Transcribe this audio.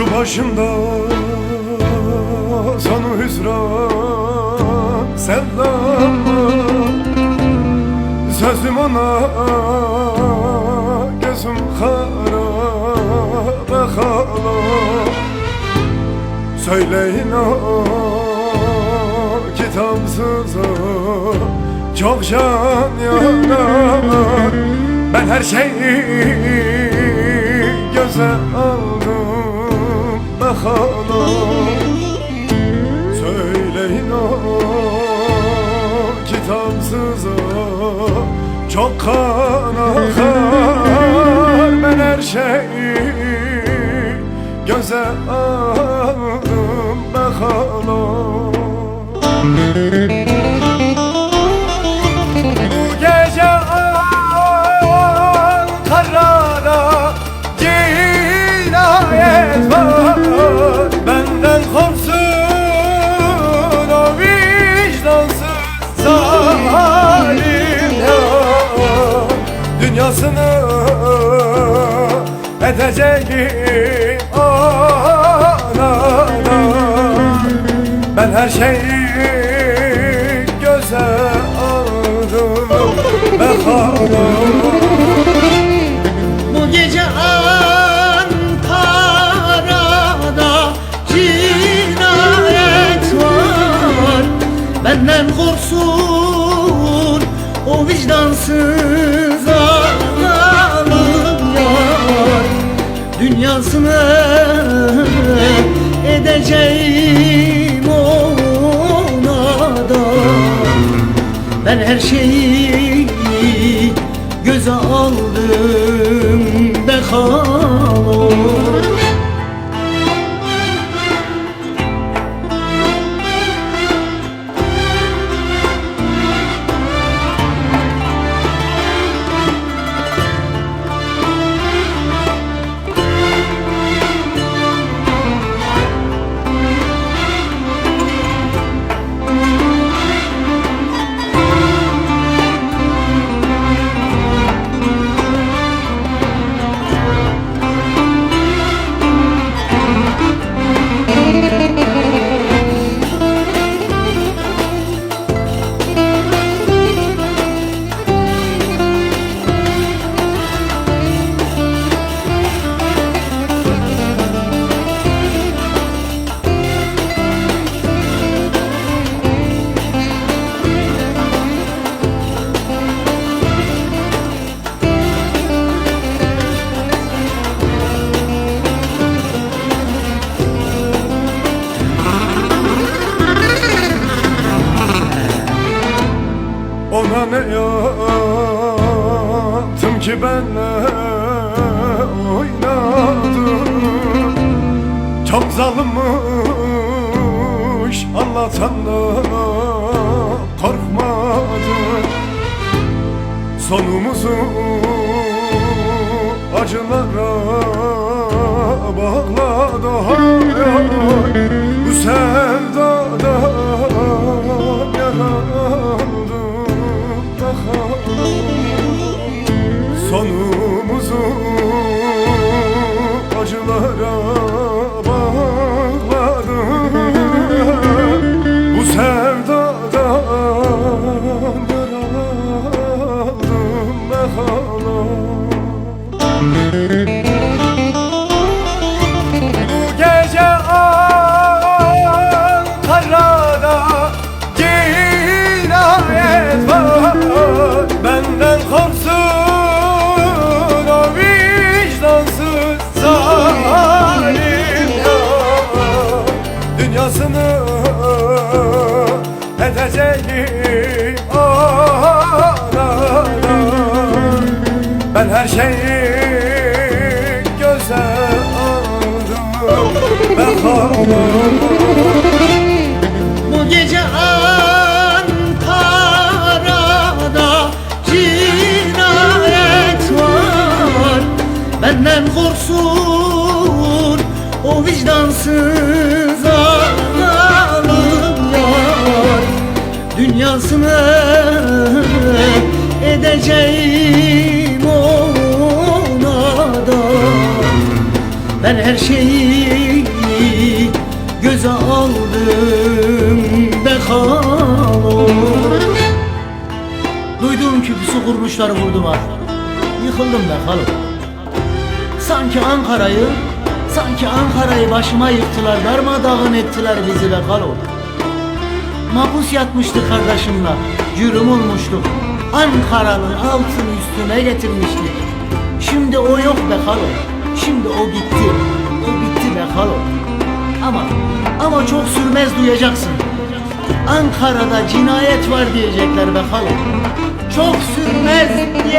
başında sonu hüsran sevdam Sözüm ona gözüm kara ve hala. Söyleyin o kitapsıza çok can yanar. Ben her şeyi göze aldım bakalım Söyleyin o kitapsıza çok kan akar Ben her şeyi. Göze aldım bakalım bu edeceğim anana Ben her şeyi göze aldım. Ve kaldım Dünyasını edeceğim ona da. Ben her şeyi ki benle oynadım Çok zalimmiş anlatan da korkmadım Sonumuzu acılara bağladı Dünyasını edeceğim. Anana Ben her şeyi göze aldım. Cinayet var. Benden korksun o vicdansız Dünyasını edeceğim ona da. Ben her şeyi göze aldım be Duydum ki pusu kurmuşlar vurdular Yıkıldım be halo Sanki Ankara'yı Sanki Ankara'yı başıma yıktılar Darmadağın ettiler bizi be Mapus yatmıştı kardeşimle. Cürüm olmuştuk Ankara'nın altını üstüne getirmiştik Şimdi o yok be halo Şimdi o gitti. O bitti be halo Ama ama çok sürmez duyacaksın. Ankara'da cinayet var diyecekler be halo Çok sürmez. halo